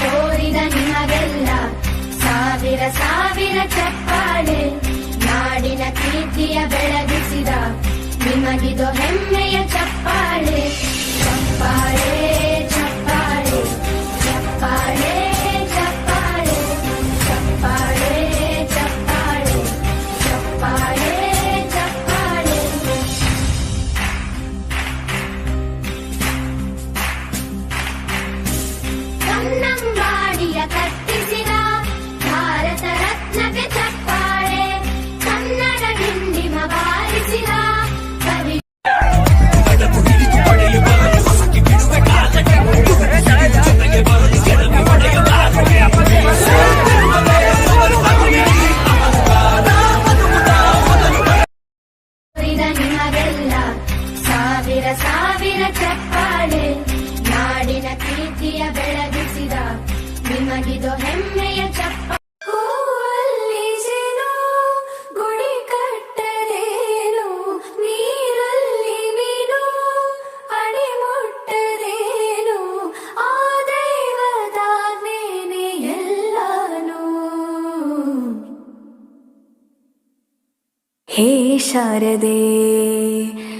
ತೋರಿದ ನಿಮಗೆಲ್ಲ ಸಾವಿರ ಸಾವಿರ ಚಪ್ಪಾಳೆ ನಾಡಿನ ಕೀರ್ತಿಯ ಬೆಳಗಿಸಿದ ನಿಮಗಿದು ಹೆಮ್ಮೆಯ ಸಾವಿರ ಚಪ್ಪಾಳೆ ನಾಡಿನ ಕೀರ್ತಿಯ ಬೆಳಗಿಸಿದ ನಿಮಗಿದು ಹೆಮ್ಮೆಯ ಚಪ್ಪ ಹೇ ಜೇನು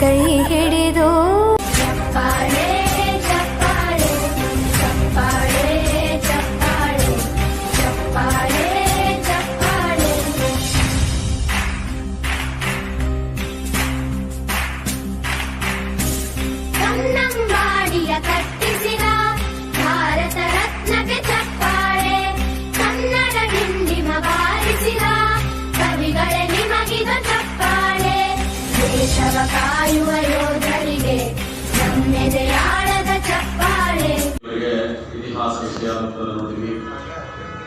ಕೈ ಹಿಡಿದು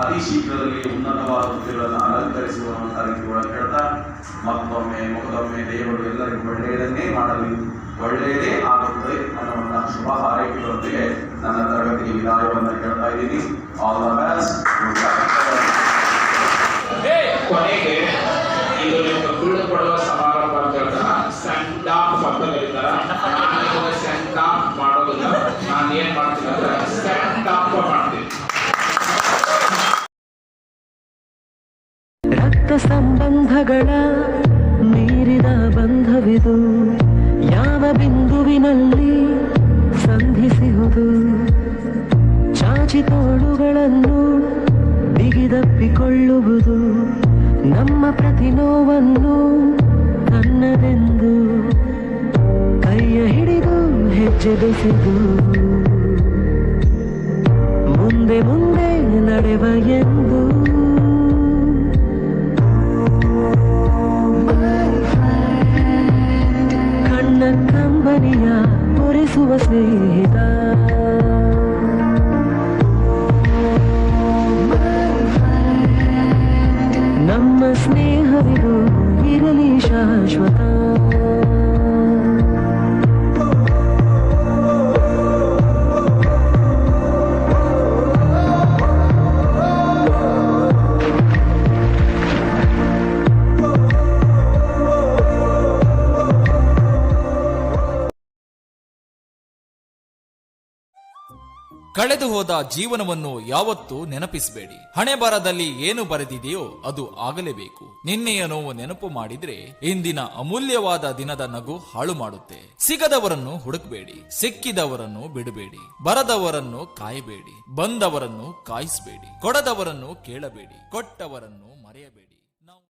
ಅತಿ ಶೀಘ್ರದಲ್ಲಿ ಉನ್ನತವಾದ ಹುದ್ದೆಗಳನ್ನು ಅಲಂಕರಿಸುವ ಅಂತ ರೀತಿ ಒಳಗೆ ಹೇಳ್ತಾ ಮತ್ತೊಮ್ಮೆ ಮುಖದೊಮ್ಮೆ ದೇವರು ಎಲ್ಲರಿಗೂ ಒಳ್ಳೆಯದನ್ನೇ ಮಾಡಲಿ. ಒಳ್ಳೆಯದೇ ಆಗುತ್ತದೆ ಅನ್ನುವಂತಹ ಶುಭ ಹಾರೈಕೆಗಳೊಂದಿಗೆ ನನ್ನ ತರಗತಿಗೆ ವಿದಾಯವನ್ನು ಹೇಳ್ತಾ ಇದ್ದೀನಿ. ಆಲ್ ದ ಬೆಸ್ಟ್ ಕೊನೆಗೆ ಸಂಬಂಧಗಳ ಮೀರಿದ ಬಂಧವಿದು ಯಾವ ಬಿಂದುವಿನಲ್ಲಿ ಸಂಧಿಸುವುದು ಚಾಚಿ ತೋಳುಗಳನ್ನು ಬಿಗಿದಪ್ಪಿಕೊಳ್ಳುವುದು ನಮ್ಮ ಪ್ರತಿ ನೋವನ್ನು ತನ್ನದೆಂದು. ಕೈಯ ಹಿಡಿದು ಹೆಜ್ಜೆ ಬೆಸೆದು ಮುಂದೆ ಮುಂದೆ ನಡೆವ ಎಂದು ಕಣ್ಣ ಕಂಬನಿಯ ಒರೆಸುವ ಸ್ನೇಹಿತ. ನಮ್ಮ ಸ್ನೇಹವಿದು ಇರಲಿ ಶಾಶ್ವತ. ಕಳೆದು ಹೋದ ಜೀವನವನ್ನು ಯಾವತ್ತೂ ನೆನಪಿಸಬೇಡಿ. ಹಣೆ ಬರದಲ್ಲಿ ಏನು ಬರೆದಿದೆಯೋ ಅದು ಆಗಲೇಬೇಕು. ನಿನ್ನೆಯ ನೋವು ನೆನಪು ಮಾಡಿದ್ರೆ ಇಂದಿನ ಅಮೂಲ್ಯವಾದ ದಿನದ ನಗು ಹಾಳು ಮಾಡುತ್ತೆ. ಸಿಗದವರನ್ನು ಹುಡುಕಬೇಡಿ, ಸಿಕ್ಕಿದವರನ್ನು ಬಿಡಬೇಡಿ, ಬರದವರನ್ನು ಕಾಯಬೇಡಿ, ಬಂದವರನ್ನು ಕಾಯಿಸಬೇಡಿ, ಕೊಡದವರನ್ನು ಕೇಳಬೇಡಿ, ಕೊಟ್ಟವರನ್ನು